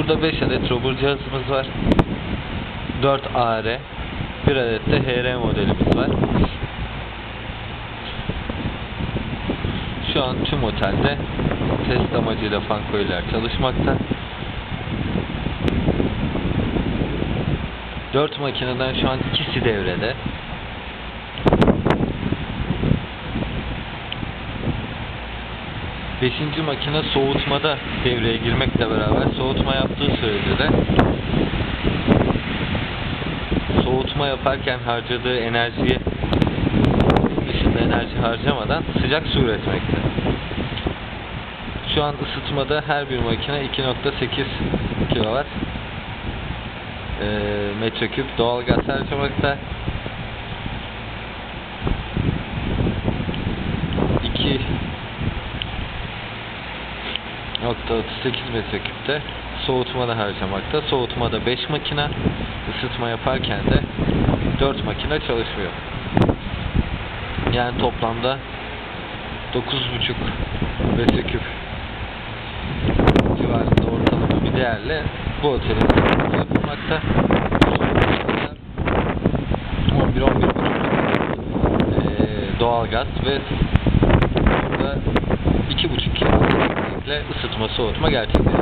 Burada 5 adet robur cihazımız var. 4 AR, 1 adet de HR modelimiz var. Şu an tüm otelde test amacıyla fankoiler çalışmakta. 4 makineden şu an ikisi devrede. Beşinci makine soğutmada devreye girmekle beraber soğutma yaptığı sürece de soğutma yaparken harcadığı enerjiyi dışında enerji harcamadan sıcak su üretmekte. Şu an ısıtmada her bir makine 2.8 kW e, metreküp doğal gaz harcamakta. .38 metreküpte soğutmada harcamakta. Soğutmada 5 makine, ısıtma yaparken de 4 makine çalışıyor. Yani toplamda 9.5 metreküp civarında ortalama bir değerle bu otelin yapılmakta. 11-11 ee, doğalgaz ve burada 2.5 kW ile ısıtma soğutma gerçekleşiyor.